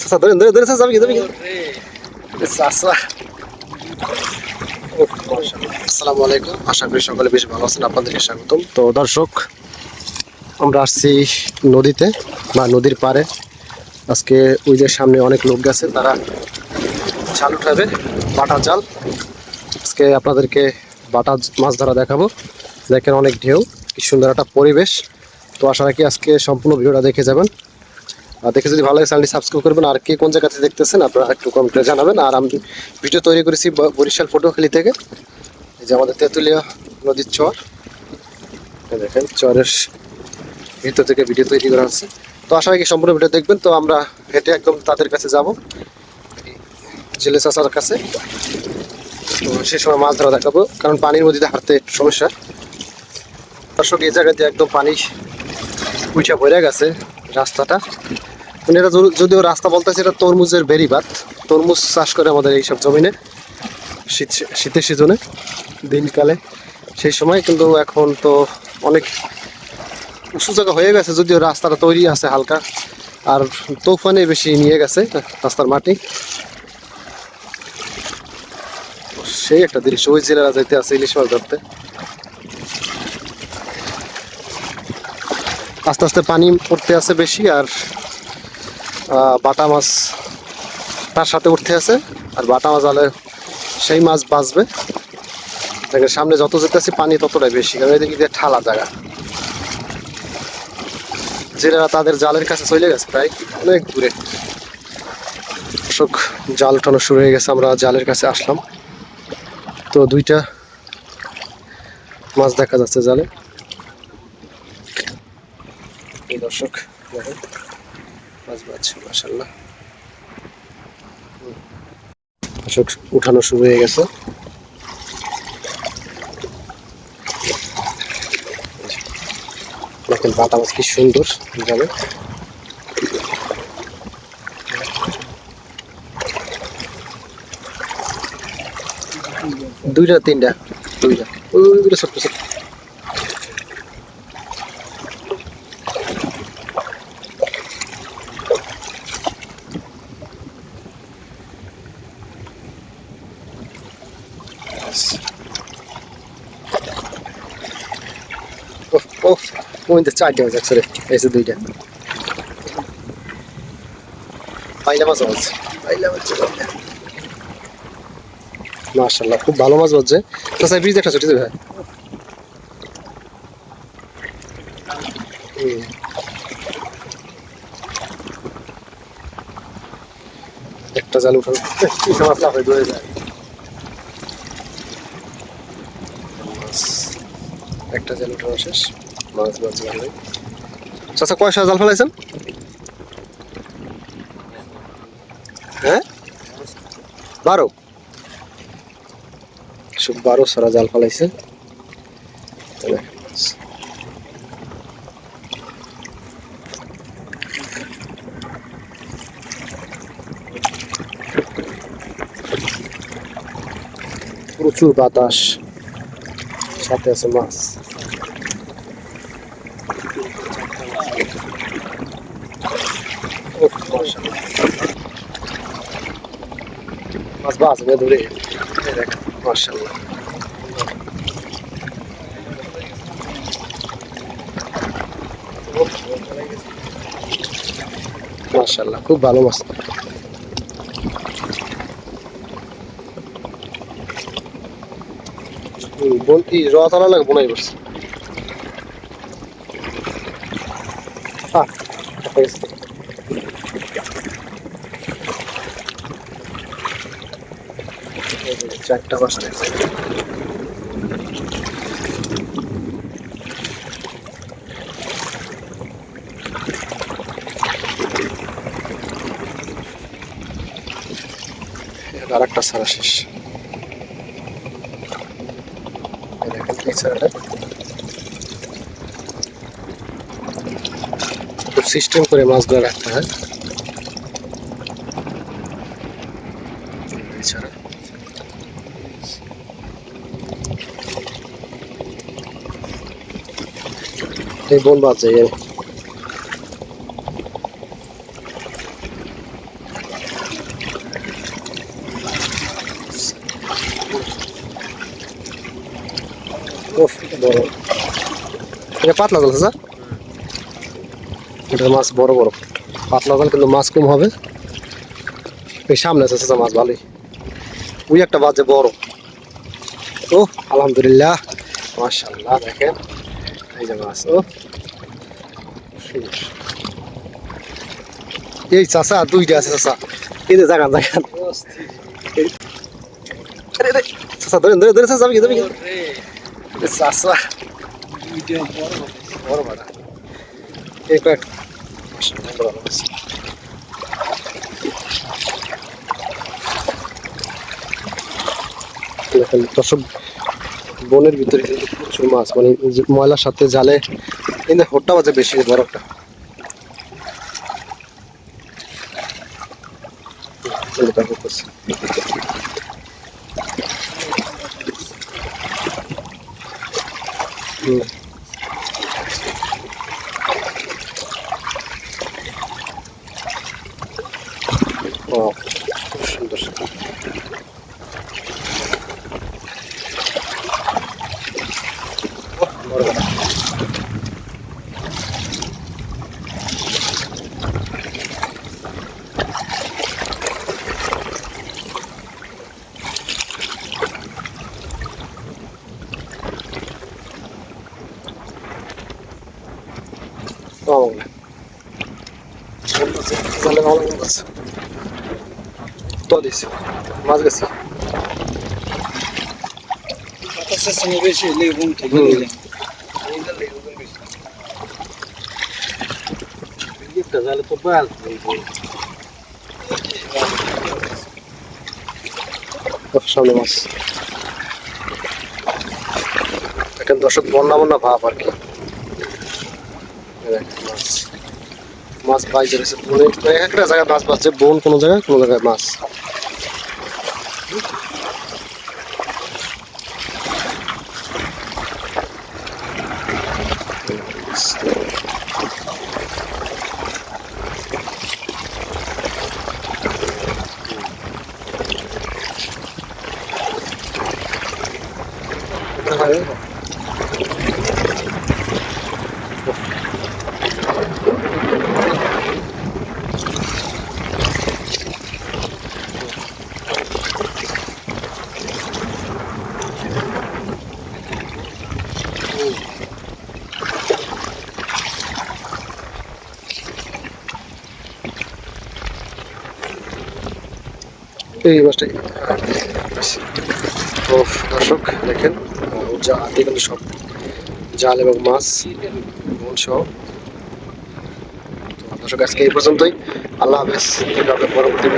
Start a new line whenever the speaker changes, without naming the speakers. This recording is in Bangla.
চাচা, ধরেন ধরে ধরে চাচা যাবি যাবি মাশাআল্লাহ। আসসালামু আলাইকুম। আশা করি সকলে বেশ ভালো আছেন, আপনাদেরকে স্বাগতম। তো দর্শক, আমরা আসছি নদীতে, বা নদীর পাড়ে। আজকে ওই যে সামনে অনেক লোক গেছে, তারা জাল উঠাবে, বাটা জাল আজকে আপনাদেরকে বাটা মাছ ধরা দেখাবো। দেখেন অনেক ঢেউ, কি সুন্দর একটা পরিবেশ। তো আশা রাখি আজকে সম্পূর্ণ ভিডিওটা দেখে যাবেন। দেখে যদি ভালো লাগে চ্যানেলটি সাবস্ক্রাইব করবেন। আর কে কোন জায়গাতে দেখতেছেন, আপনারা একটু কমেন্টে জানাবেন। আর আমি ভিডিও তৈরি করেছি বরিশাল ফটোখালি থেকে। এই যে আমাদের তেঁতুলিয়া নদীর চর। দেখেন, চরের ভিতর থেকে ভিডিও তৈরি করা হচ্ছে। তো আশা রাখি সম্পূর্ণ ভিডিও দেখবেন। তো আমরা হেঁটে একদম তাদের কাছে যাব। জেলে চাচার কাছে। তো সে সময় মাছ ধরা দেখাবো। কারণ পানির মধ্যে হাঁটতে একটু সমস্যা। দর্শক, এই জায়গাতে একদম পানি উইচা ভরে গেছে রাস্তাটা। এটা যদিও রাস্তা বলতেছে এটা তরমুজের বেরিবাদ তরমুজ চাষ করে আমাদের এইসব জমিনে, শীত শীতের সিজনে, দিনকালে। সেই সময় কিন্তু এখন তো অনেক উঁচু জায়গা হয়ে গেছে, যদিও রাস্তাটা তৈরি আছে হালকা। আর তুফানে বেশি নিয়ে গেছে রাস্তার মাটি। সেই একটা দৃশ্য, ওই জেলেরা যাইতে আছে ইলিশ মাছ ধরতে। আস্তে আস্তে পানি পড়তে আছে বেশি, আর বাটা মাছ তার সাথে উঠতে আছে। আর বাটা মাছ আলে সেই মাছ বাঁচবে। দেখেন, সামনে যত যেতেছি, পানি ততটাই বেশি। কারণ এদিকে দিয়ে ঠালা জায়গা। জেলেরা তাদের জালের কাছে চলে গেছে, প্রায় অনেক দূরে। অশোক জাল টানো শুরু হয়ে গেছে, আমরা জালের কাছে আসলাম। তো দুইটা মাছ দেখা যাচ্ছে জালে। দর্শক, দেখেন। মাছ পাচ্ছে মাসাল্লাহ দর্শক উঠানো শুরু হয়ে গেছে। দেখেন মাছ কি সুন্দর যাবে দুইটা, তিনটা, দুইটা। ওইগুলো ছোট্ট ছোট্ট ওহ ওহ চারটে মাছ একসাথে এসে দুইটা। পাইলা মাছ আছে পাইলা মাছ মাশাল্লাহ খুব ভালো মাছ বাজছে তাছাড়া ব্রিজ একটা ছুটি দেবে। একটা জাল উঠানো। কি মাছ হয়ে দৌড়ে যায়। একটা জাল উঠানো শেষ। মাছ মাছ ভালো চাচা কয়শো জাল ফেলাইছেন? হ্যাঁ? বারো। সব বারো সারা জাল ফেলাইছে। প্রচুর বাতাস। সাথে আছে মাছ ওহ, মাশাআল্লাহ। মাছ বাঁচবে ধরে এই দেখ মার্শাল্লাহ মার্শাল্লাহ খুব ভালো মাছ বোন কি রতলা লাগে বোনাই করছে। এই চারটা পাঁচটা। আর একটা ছাড়া শেষ। ছাড়াটা খুব সিস্টেম করে মাছগুলো রাখতে হয়। এই ছাড়া এই বোন বাদ বড় এটা পাতলা জাল স্যার? এটা মাছ বড় বড়। পাতলা জাল কিন্তু মাছ কম হবে। এই সামনে আছে চাচা মাছ, ভালোই। ওই একটা বাজে বড়। ও, আলহামদুলিল্লাহ। মাশাল্লাহ দেখেন। এই যে মাছ, ও। এই চাচা, দুইটা আছে চাচা। এই যে জাগান জাগান। ধরেন ধরে ধরে চাচা বড় বড় এই কয়েক মাশাআল্লাহ, ভালো দেখেন দর্শক বনের ভিতরে কিন্তু প্রচুর মাছ মানে ময়লার সাথে জালে যে হোট্টা মাঝে বেশি বরফটা। ছেলেটা করতেছে। হুম। ও জালে ভালো আছে তো দিছি মাছ গেছে
বাতাসের সঙ্গে বেশি লেগুন থেকে
হুম।
দিলাম জালে তো বাল
ওহ, সামনে মাছ দেখেন দর্শক বন্যা বন্যা ভাব আর কি এই দেখেন মাছ মাছ রয়েছে বনে এক একটা জায়গায় মাছ পাচ্ছে বন কোনো জায়গায় কোনো জায়গায় মাছ। এই মাছটাই তো দর্শক, দেখেন, যা এখানে সব জাল এবং মাছ সহ। দর্শক, আজকে এই পর্যন্তই। আল্লাহ হাফেজ। পরবর্তী।